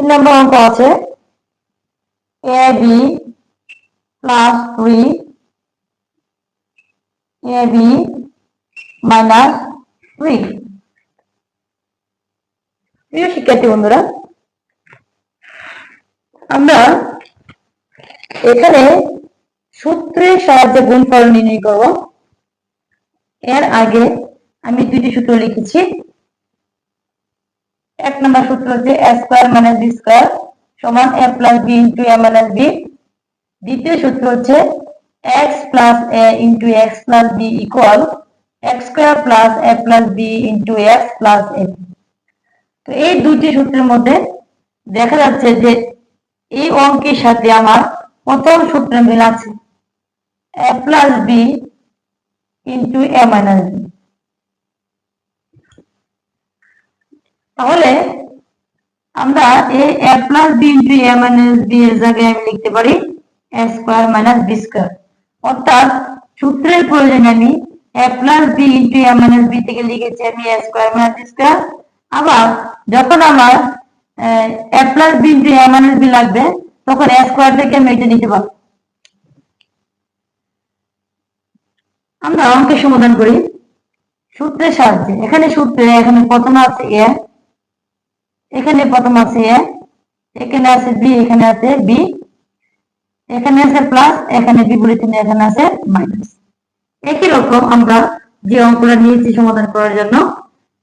তিন নম্বর অঙ্ক আছে। A B plus three A B minus three প্রিয় শিক্ষার্থী বন্ধুরা, আমরা এখানে সূত্রের সাহায্যে গুণফল নির্ণয় করব। এর আগে আমি দুটি সূত্র লিখেছি। এক নম্বর সূত্র হচ্ছে এ সমান A plus B into A minus B. দ্বিতীয় সূত্র হচ্ছে X plus A into X plus B equal X square plus A plus B into X plus A. তো এই দুটি সূত্রের মধ্যে দেখা যাচ্ছে যে এই অঙ্কের সাথে আমার প্রথম সূত্র মিল আছে। A plus B into A minus B. তাহলে আমরা A A plus B into A minus B এর জায়গায় আমি লিখতে পারি A square minus B square অর্থাৎ সূত্রের প্রয়োজনে আমি A plus B into A minus B থেকে লিখেছি আমি A square minus B square আবার যখন আমার, A plus B into A minus B লাগবে, তখন এ স্কোয়ার থেকে আমি এটা নিতে পারব। আমরা অঙ্কের সমাধান করি। সূত্রের সাহায্যে। এখানে সূত্রে, এখানে প্রথম আছে এ এখানে প্রথম আছে এ, এখানে আছে বি, এখানে আছে বি, এখানে আছে প্লাস এখানে বিপরীত এখানে আছে মাইনাস একই রকম আমরা যে অঙ্কটা নিয়েছি সমাধান করার জন্য,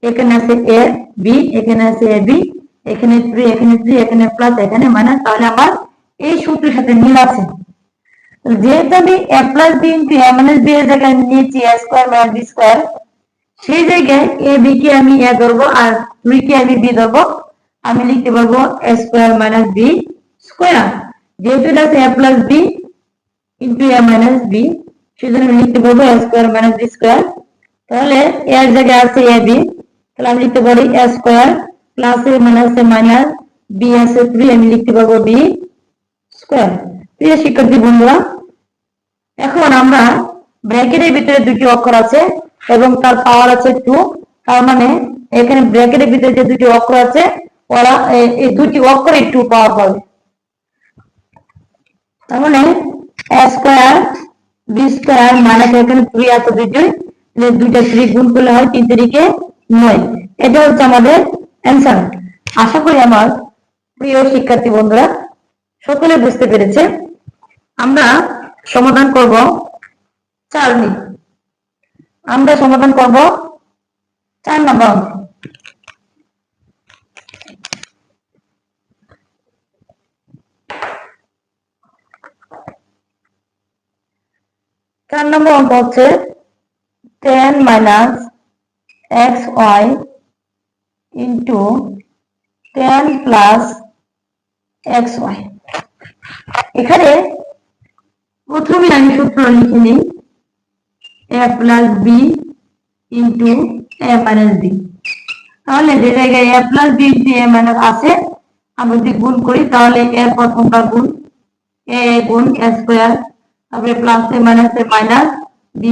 এখানে আছে এ, বি, এখানে আছে এ, বি, এখানে থ্রি এখানে থ্রি এখানে প্লাস এখানে মাইনাস তাহলে আমার এই সূত্রের সাথে মিল আছে। যেহেতু আমি A plus B into A minus B এর জায়গায় নিয়েছি A square minus B square সেই জায়গায় এ বি কে আমি এ ধরবো আর থ্রি কে আমি বি ধরবো আমি লিখতে পারব A square minus B square যেহেতু এটা আছে A plus B into A minus B সেজন্য আমি লিখতে পারব A square minus B square তাহলে এর জায়গায় আছে এ বি তাহলে আমি লিখতে পারি A square plus A minus A minus B S আছে থ্রি আমি লিখতে পারব বি স্কোয়ার প্রিয় শিক্ষার্থী বন্ধুরা, এখন আমরা ব্র্যাকেটের ভিতরে দুটি অক্ষর আছে এবং তার পাওয়ার আছে টু তার মানে এখানে ব্র্যাকেটের ভিতরে যে দুটি অক্ষর আছে ওরা এই দুটি অক্ষরে টু পাওয়ার পাবে তার মানে স্কোয়ার বি স্কোয়ার মাইনাস এখানে দুইটা? থ্রি গুণ করলে হয় তিন তিরিকে নয়। এটা হচ্ছে আমাদের অ্যান্সার আশা করি আমার প্রিয় শিক্ষার্থী বন্ধুরা, সকলে বুঝতে পেরেছে। আমরা সমাধান করব চার আমরা সমাধান করব চার নম্বর নম্বর অঙ্ক হচ্ছে ten minus X Y into ten plus X Y এখানে প্রথমে আমি সূত্র লিখে নিই A plus B into A minus B তাহলে যে জায়গায় A plus B into A minus আছে, আমরা যদি গুণ করি, তাহলে এর প্রথমটা গুণ এ গুণ এ স্কোয়ার তারপরে plus A minus A minus B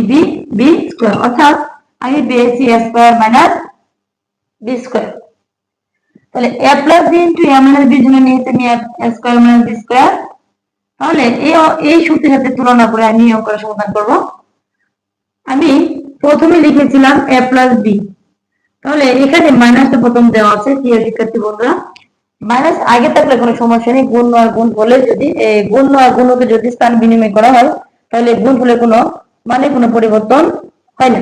B square অর্থাৎ আমি পেয়েছি A square minus B square তাহলে A plus B into A minus B জন্য নিয়েছি আমি A square minus B square তাহলে এই সূত্রের সাথে তুলনা করে আমি অঙ্কটা সমাধান করব। আমি প্রথমে লিখেছিলাম এ প্লাস বি তাহলে এখানে মাইনাসটা প্রথম দেওয়া আছে, প্রিয় শিক্ষার্থী বন্ধুরা। মাইনাস আগে থাকলে কোনো সমস্যা নেই, গুণ আর গুণ হলে যদি গুণ আর গুণকে যদি স্থান বিনিময় করা হয়, তাহলে গুণ হলে কোনো মানে কোনো পরিবর্তন হয় না।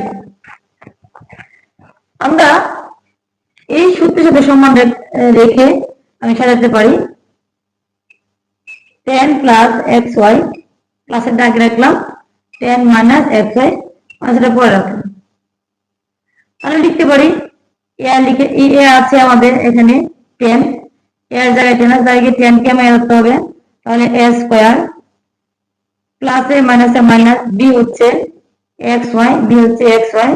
আমরা এই সূত্রের সাথে সম্মান রেখে আমি সাজাতে পারি। টেন প্লাস এক্স ওয়াই প্লাসের দাগ রাখলাম টেন মাইনাস এক্স ওয়াই মাঝটা পরে রাখলাম। তাহলে লিখতে পারি, এ লিখে, এ আছে আমাদের এখানে টেন এর জায়গায় টেন জায়গায় টেন কে মাইনাস করতে হবে, তাহলে A square plus A minus A minus B হচ্ছে এক্স ওয়াই বি হচ্ছে এক্স ওয়াই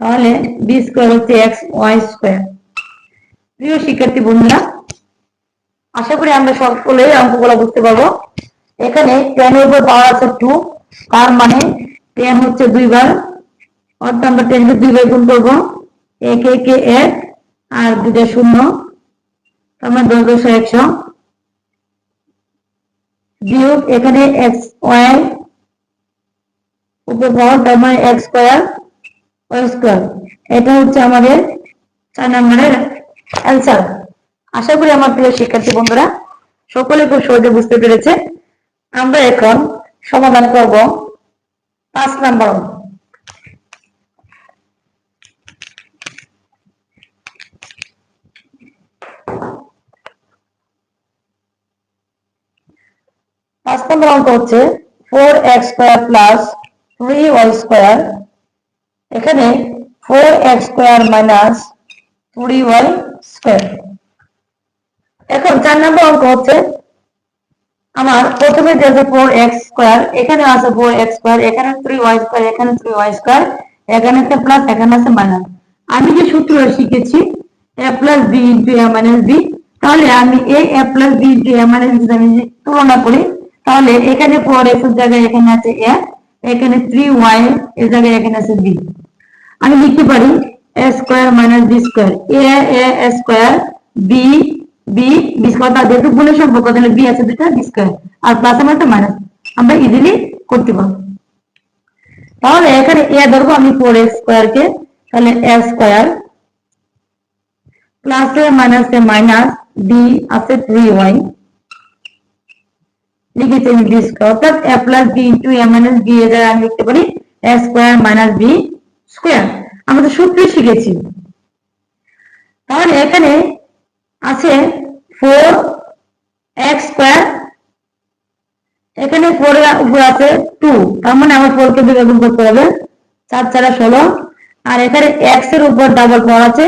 তাহলে বি স্কোয়ার হচ্ছে এক্স ওয়াই স্কোয়ার প্রিয় শিক্ষার্থী বন্ধুরা, আশা করি আমরা সকলে অঙ্কগুলো বুঝতে পারব। এখানে টেন এর উপর পাওয়ার আছে টু তার মানে টেন হচ্ছে দুইবার অর্থাৎ আমরা টেন দুইবার গুণ করব এক এক এক আর দুটা শূন্য। দশ দশ একশো বিয়োগ এখানে এক্স ওয়াই উপর পাওয়ার তার মানে এক্স স্কোয়ার ওয়াই স্কোয়ার এটা হচ্ছে আমাদের চার নম্বরের অ্যান্সার আশা করি আমার প্রিয় শিক্ষার্থী বন্ধুরা, সকলে খুব সহজে বুঝতে পেরেছে। আমরা এখন সমাধান করব পাঁচ নম্বর অঙ্ক। পাঁচ নম্বর অঙ্ক হচ্ছে four X square plus three Y square এখানে four X square minus three Y square এখন চার নম্বর অঙ্ক হচ্ছে আমার প্রথমে যে আছে ফোর এক্স স্কোয়ার এখানে আছে ফোর এক্স স্কোয়ার এখানে থ্রি ওয়াই স্কোয়ার এখানে থ্রি ওয়াই স্কোয়ার এখানে আছে প্লাস এখানে আছে মাইনাস আমি যে সূত্র শিখেছি A plus B into A minus B তাহলে আমি এই A plus B into A minus B আমি তুলনা করি তাহলে এখানে ফোর এক্সের জায়গায় এখানে আছে এ এখানে থ্রি ওয়াই এর জায়গায় এখানে আছে বি আমি লিখতে পারি A square minus B square A A square B B গুণের সম্পর্ক তাহলে বি আছে দুটা বি স্কোয়ার আর প্লাস একটা মাইনাস আমরা ইজিলি করতে পারব। তাহলে এখানে এ ধরবো আমি ফোর এক্স কে, তাহলে A square plus A minus A minus B আছে থ্রি ওয়াই লিখেছি বি স্কোয়ার অর্থাৎ A plus B into A minus B এর আমি লিখতে পারি A square minus B square আমরা তো সূত্র শিখেছি। তাহলে এখানে আছে ফোর এক্স স্কোয়ার এখানে ফোর উপর আছে টু তার মানে আমার ফোর কে গুণ করতে হবে, চার, চারা ষোলো। আর এখানে এক্সের উপর ডাবল পাওয়ার আছে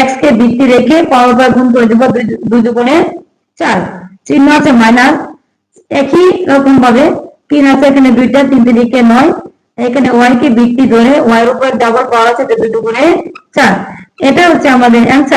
এক্স কে ভিত্তি রেখে পাওয়ার পর গুণ করে দেবো দুই দুগুণে চার। চিহ্ন আছে মাইনাস একই রকম ভাবে তিন আছে, এখানে দুইটা, তিন তিরিকে নয়। এখানে ওয়াই কে ভিত্তি ধরে ওয়াই উপর ডাবল পাওয়ার আছে, দুটো করে চার। এটা হচ্ছে আমাদের অ্যান্সার